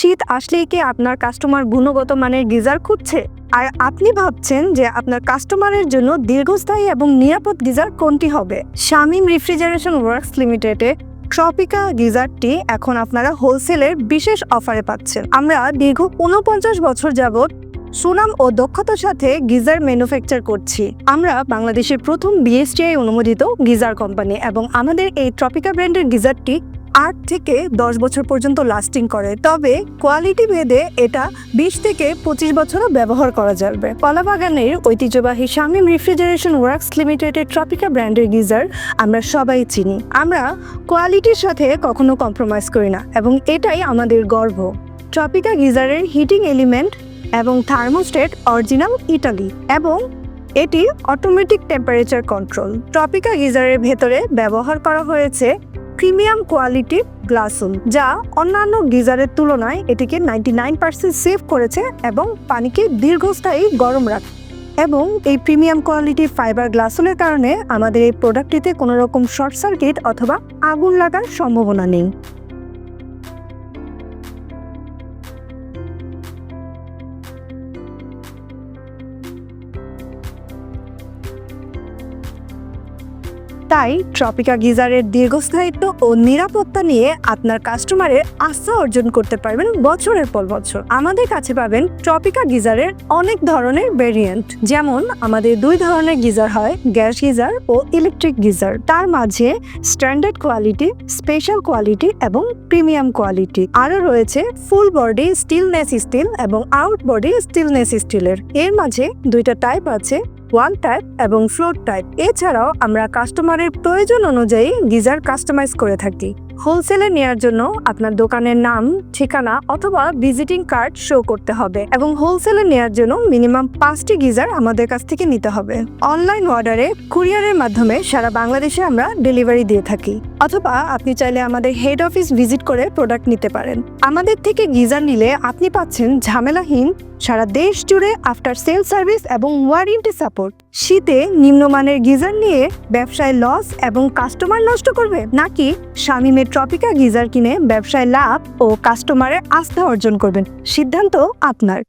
শীত আসলেই কি আপনার কাস্টমার গুণগত মানের গিজার খুঁজছে? আর আপনি ভাবছেন যে আপনার কাস্টমারের জন্য দীর্ঘস্থায়ী এবং নিরাপদ গিজার কোনটি হবে? শামিম রেফ্রিজারেশন ওয়ার্কস লিমিটেডে ট্রপিকা গিজারটি এখন আপনারা হোলসেলের বিশেষ অফারে পাচ্ছেন। আমরা দীর্ঘ উনপঞ্চাশ বছর যাবৎ সুনাম ও দক্ষতার সাথে গিজার ম্যানুফ্যাকচার করছি। আমরা বাংলাদেশের প্রথম বিএসটিআই অনুমোদিত গিজার কোম্পানি এবং আমাদের এই ট্রপিকা ব্র্যান্ডের গিজারটি আট থেকে দশ বছর পর্যন্ত লাস্টিং করে। তবে কোয়ালিটি ভেদে এটা বিশ থেকে পঁচিশ বছরও ব্যবহার করা যাবে। কলাবাগানের ঐতিহ্যবাহী শামিম রেফ্রিজারেশন ওয়ার্কস লিমিটেডের ট্রপিকা ব্র্যান্ডের গিজার আমরা সবাই চিনি। আমরা কোয়ালিটির সাথে কখনো কম্প্রোমাইজ করি না এবং এটাই আমাদের গর্ব। ট্রপিকা গিজারের হিটিং এলিমেন্ট এবং থার্মোস্টেট অরিজিনাল ইটালি এবং এটি অটোমেটিক টেম্পারেচার কন্ট্রোল ট্রপিকা গিজারের ভেতরে ব্যবহার করা হয়েছে প্রিমিয়াম কোয়ালিটির গ্লাস উল, যা অন্যান্য গিজারের তুলনায় এটিকে নাইনটি নাইন পার্সেন্ট সেভ করেছে এবং পানিকে দীর্ঘস্থায়ী গরম রাখে, এবং এই প্রিমিয়াম কোয়ালিটির ফাইবার গ্লাসুলের কারণে আমাদের এই প্রোডাক্টটিতে কোনো রকম শর্ট সার্কিট অথবা আগুন লাগার সম্ভাবনা নেই। তাই ট্রপিকা গিজারের দীর্ঘস্থায়িত্ব ও নিরাপত্তা নিয়ে আপনার কাস্টমারের আস্থা অর্জন করতে পারবেন বছরের পর বছর। আমাদের কাছে পাবেন ট্রপিকা গিজারের অনেক ধরনের ভেরিয়েন্ট যেমন আমাদের দুই ধরনের গিজার হয়, গ্যাস গিজার ও ইলেকট্রিক গিজার। তার মাঝে স্ট্যান্ডার্ড কোয়ালিটি স্পেশাল কোয়ালিটি এবং প্রিমিয়াম কোয়ালিটি আরও রয়েছে ফুল বডি স্টিলনেস স্টিল এবং আউট বডি স্টিলনেস স্টিলের এর মাঝে দুইটা টাইপ আছে ওয়ান টাইপ এবং ফ্লোর টাইপ এছাড়াও আমরা কাস্টমারের প্রয়োজন অনুযায়ী গিজার কাস্টমাইজ করে থাকি। হোলসেলে নেয়ার জন্য আপনার দোকানের নাম, ঠিকানা অথবা ভিজিটিং কার্ড শো করতে হবে এবং হোলসেলে নেয়ার জন্য মিনিমাম পাঁচটি গিজার আমাদের কাছ থেকে নিতে হবে। অনলাইন অর্ডারে, কুরিয়ারের মাধ্যমে সারা বাংলাদেশে আমরা ডেলিভারি দিয়ে থাকি অথবা আপনি চাইলে আমাদের হেড অফিস ভিজিট করে প্রোডাক্ট নিতে পারেন। আমাদের থেকে গিজার নিলে আপনি পাচ্ছেন ঝামেলাহীন, সারা দেশ জুড়ে আফটার সেল সার্ভিস এবং ওয়ারেন্টি সাপোর্ট। শীতে নিম্নমানের গিজার নিয়ে ব্যবসায় লস এবং কাস্টমার নষ্ট করবে? নাকি শামিমের ট্রপিকা গিজার কিনে ব্যবসায় লাভ ও কাস্টমারের আস্থা অর্জন করবেন? সিদ্ধান্ত আপনার।